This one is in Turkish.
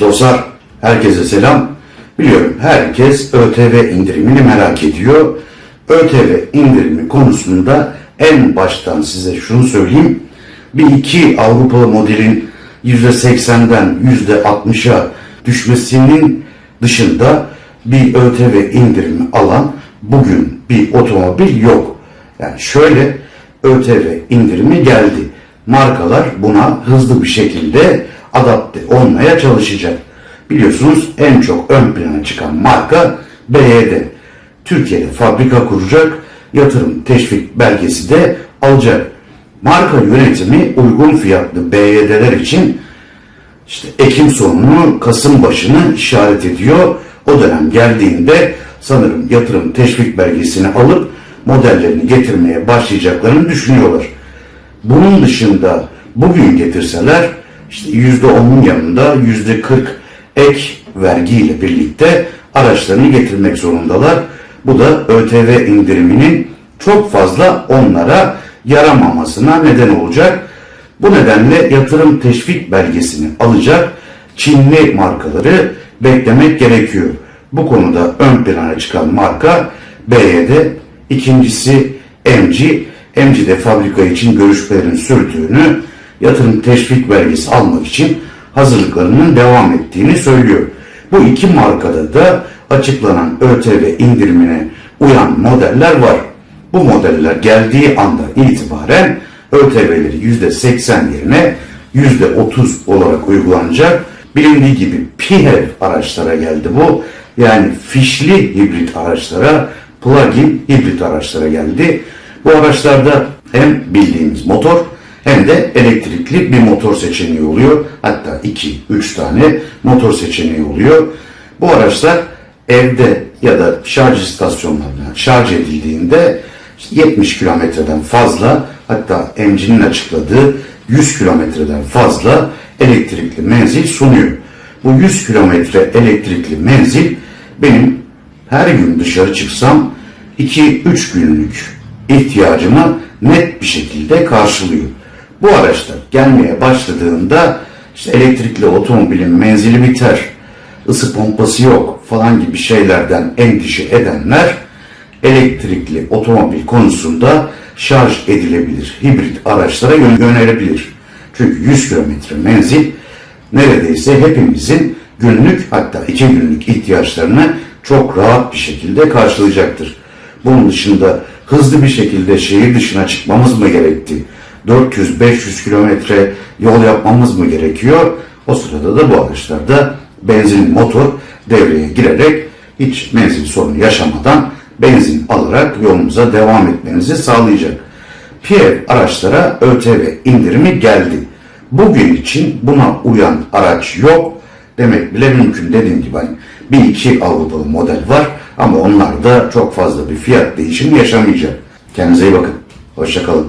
Dostlar, herkese selam. Biliyorum herkes ÖTV indirimini merak ediyor. ÖTV indirimi konusunda en baştan size şunu söyleyeyim. Bir iki Avrupalı modelin %80'den %60'a düşmesinin dışında bir ÖTV indirimi alan bugün bir otomobil yok. Yani şöyle ÖTV indirimi geldi. Markalar buna hızlı bir şekilde adapte olmaya çalışacak. Biliyorsunuz en çok ön plana çıkan marka BYD. Türkiye'de fabrika kuracak, yatırım teşvik belgesi de alacak. Marka yönetimi uygun fiyatlı BYD'ler için işte Ekim sonunu Kasım başını işaret ediyor. O dönem geldiğinde sanırım yatırım teşvik belgesini alıp modellerini getirmeye başlayacaklarını düşünüyorlar. Bunun dışında bugün getirseler işte %10'un yanında %40 ek vergiyle birlikte araçlarını getirmek zorundalar. Bu da ÖTV indiriminin çok fazla onlara yaramamasına neden olacak. Bu nedenle yatırım teşvik belgesini alacak Çinli markaları beklemek gerekiyor. Bu konuda ön plana çıkan marka BYD, ikincisi MG. MG de fabrika için görüşmelerin sürdüğünü, yatırım teşvik belgesi almak için hazırlıklarının devam ettiğini söylüyor. Bu iki markada da açıklanan ÖTV indirimine uyan modeller var. Bu modeller geldiği anda itibaren ÖTV'leri %80 yerine %30 olarak uygulanacak. Bilindiği gibi PHEV araçlara geldi bu. Yani fişli hibrit araçlara, plug-in hibrit araçlara geldi. Bu araçlarda hem bildiğimiz motor hem de elektrikli bir motor seçeneği oluyor. Hatta 2-3 tane motor seçeneği oluyor. Bu araçlar evde ya da şarj istasyonlarına şarj edildiğinde 70 kilometreden fazla hatta MG'nin açıkladığı 100 kilometreden fazla elektrikli menzil sunuyor. Bu 100 kilometre elektrikli menzil benim her gün dışarı çıksam 2-3 günlük ihtiyacımı net bir şekilde karşılıyor. Bu araçlar gelmeye başladığında işte elektrikli otomobilin menzili biter, ısı pompası yok falan gibi şeylerden endişe edenler elektrikli otomobil konusunda şarj edilebilir hibrit araçlara yön- yönelebilir. Çünkü 100 kilometre menzil neredeyse hepimizin günlük hatta iki günlük ihtiyaçlarını çok rahat bir şekilde karşılayacaktır. Bunun dışında hızlı bir şekilde şehir dışına çıkmamız mı gerekti? 400-500 kilometre yol yapmamız mı gerekiyor? O sırada da bu araçlarda benzin motor devreye girerek hiç menzil sorunu yaşamadan benzin alarak yolumuza devam etmenizi sağlayacak. PHEV araçlara ÖTV indirimi geldi. Bugün için buna uyan araç yok demek bile mümkün. Dediğim gibi hani bir iki Avrupalı model var ama onlar da çok fazla bir fiyat değişimi yaşamayacak. Kendinize iyi bakın. Hoşçakalın.